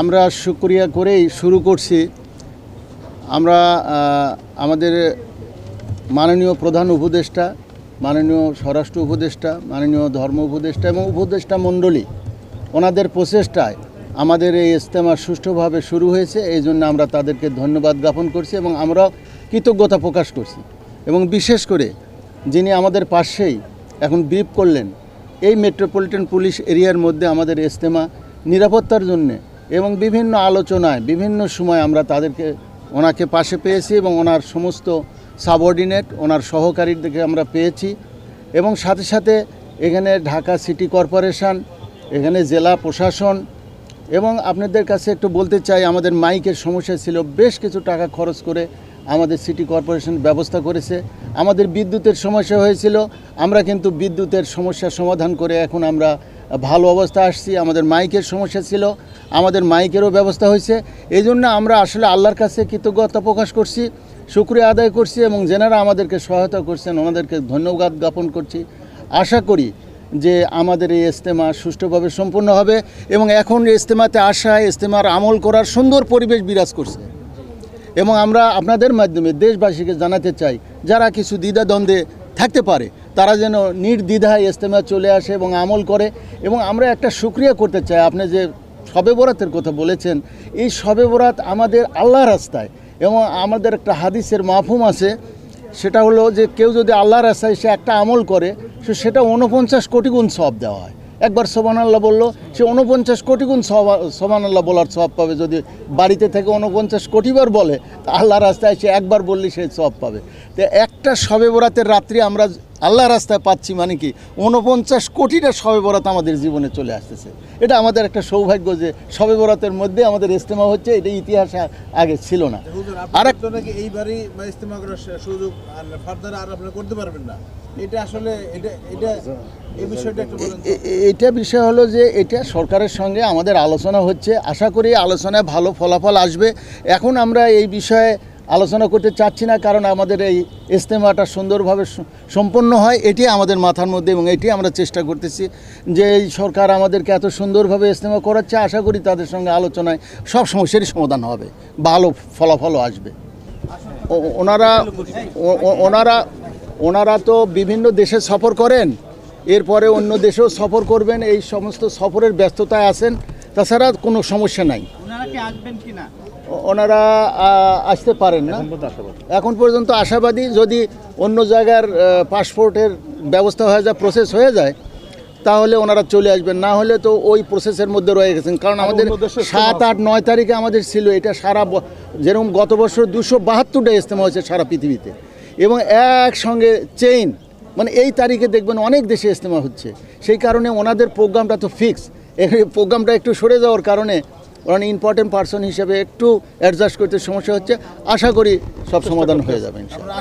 আমরা শুক্রিয়া করেই শুরু করছি। আমরা আমাদের মাননীয় প্রধান উপদেষ্টা, মাননীয় স্বরাষ্ট্র উপদেষ্টা, মাননীয় ধর্ম উপদেষ্টা এবং উপদেষ্টা মণ্ডলী, ওনাদের প্রচেষ্টায় আমাদের এই ইজতেমা সুষ্ঠুভাবে শুরু হয়েছে। এই জন্য আমরা তাদেরকে ধন্যবাদ জ্ঞাপন করছি এবং আমরা কৃতজ্ঞতা প্রকাশ করছি। এবং বিশেষ করে যিনি আমাদের পাশেই এখন ব্রিফ করলেন, এই মেট্রোপলিটন পুলিশ এরিয়ার মধ্যে আমাদের ইজতেমা নিরাপত্তার জন্যে এবং বিভিন্ন আলোচনায়, বিভিন্ন সময় আমরা তাদেরকে, ওনাকে পাশে পেয়েছি এবং ওনার সমস্ত সাবঅর্ডিনেট ওনার সহকারীদেরকে আমরা পেয়েছি। এবং সাথে সাথে এখানে ঢাকা সিটি কর্পোরেশন, এখানে জেলা প্রশাসন এবং আপনাদের কাছে একটু বলতে চাই, আমাদের মাইকের সমস্যা ছিল, বেশ কিছু টাকা খরচ করে আমাদের সিটি কর্পোরেশন ব্যবস্থা করেছে। আমাদের বিদ্যুতের সমস্যা হয়েছিল, আমরা কিন্তু বিদ্যুতের সমস্যা সমাধান করে এখন আমরা ভালো অবস্থা আসছি, আমাদের মাইকের সমস্যা ছিল, আমাদের মাইকেরও ব্যবস্থা হয়েছে। এই জন্য আমরা আসলে আল্লাহর কাছে কৃতজ্ঞতা প্রকাশ করছি, শুক্রিয়া আদায় করছি এবং যেনারা আমাদেরকে সহায়তা করছেন, ওনাদেরকে ধন্যবাদ জ্ঞাপন করছি। আশা করি যে আমাদের এই ইজতেমা সুষ্ঠুভাবে সম্পন্ন হবে এবং এখন ইজতেমাতে আসা, ইজতেমার আমল করার সুন্দর পরিবেশ বিরাজ করছে। এবং আমরা আপনাদের মাধ্যমে দেশবাসীকে জানাতে চাই, যারা কিছু দ্বিধাদ্বন্দ্বে থাকতে পারে। তারা যেন নির্দ্বিধায় ইজতেমা চলে আসে এবং আমল করে। এবং আমরা একটা সুক্রিয়া করতে চাই। আপনি যে শবে বরাতের কথা বলেছেন, এই শবে বরাত আমাদের আল্লাহ রাস্তায়। এবং আমাদের একটা হাদিসের মাফুম আছে, সেটা হলো যে কেউ যদি আল্লাহ রাস্তায় সে একটা আমল করে, সে সেটা উনপঞ্চাশ কোটি গুণ সব দেওয়া হয়। একবার সোবান আল্লাহ বলল, সে উনপঞ্চাশ কোটি গুণ সোবান আল্লাহ বলার সব পাবে। যদি বাড়িতে থেকে উনপঞ্চাশ কোটিবার বলে আল্লাহ রাস্তায় সে একবার বললে সে সব পাবে। তো একটা সবে বরাতের রাত্রি আমরা আল্লাহ রাস্তায় পাচ্ছি মানে কি? উনপঞ্চাশ কোটিটা শবে বরাত আমাদের জীবনে চলে আসতেছে। এটা আমাদের একটা সৌভাগ্য যে শবে বরাতের মধ্যে আমাদের ইস্তেমা হচ্ছে এটা ইতিহাস আগে ছিল না। আর আরেক এইবারই বা ইস্তেমা করার সুযোগ আর ফার্দার আর আপনি করতে পারবেন না? এটা আসলে এটা এটা এটা বিষয় হলো যে এটা সরকারের সঙ্গে আমাদের আলোচনা হচ্ছে। আশা করি আলোচনায় ভালো ফলাফল আসবে। এখন আমরা এই বিষয়ে আলোচনা করতে চাচ্ছি না, কারণ আমাদের এই ইজতেমাটা সুন্দরভাবে সম্পন্ন হয়, এটি আমাদের মাথার মধ্যে এবং এটি আমরা চেষ্টা করতেছি যে এই সরকার আমাদেরকে এত সুন্দরভাবে ইজতেমা করাচ্ছে, আশা করি তাদের সঙ্গে আলোচনায় সব সমস্যারই সমাধান হবে, ভালো ফলাফলও আসবে। ওনারা ওনারা ওনারা তো বিভিন্ন দেশে সফর করেন, এরপরে অন্য দেশেও সফর করবেন, এই সমস্ত সফরের ব্যস্ততায় আছেন, তাছাড়া কোনো সমস্যা নাই। ওনারা কি আসবেন ওনারা আসতে পারেন না। এখন পর্যন্ত আশাবাদী। যদি অন্য জায়গার পাসপোর্টের ব্যবস্থা হয়ে যায় প্রসেস হয়ে যায় তাহলে ওনারা চলে আসবেন। না হলে তো ওই প্রসেসের মধ্যে রয়ে গেছেন। কারণ আমাদের সাত আট নয় তারিখে আমাদের ছিল এটা সারা ব- যেরকম গত বছর দুশো বাহাত্তরটা ইজতেমা হয়েছে সারা পৃথিবীতে। এবং একসঙ্গে চেইন মানে এই তারিখে দেখবেন অনেক দেশে ইজতেমা হচ্ছে। সেই কারণে ওনাদের প্রোগ্রামটা তো ফিক্স এই প্রোগ্রামটা একটু সরে যাওয়ার কারণে ওরা ইম্পর্টেন্ট পার্সন হিসেবে একটু অ্যাডজাস্ট করতে সমস্যা হচ্ছে আশা করি সব সমাধান হয়ে যাবে ইনশাআল্লাহ।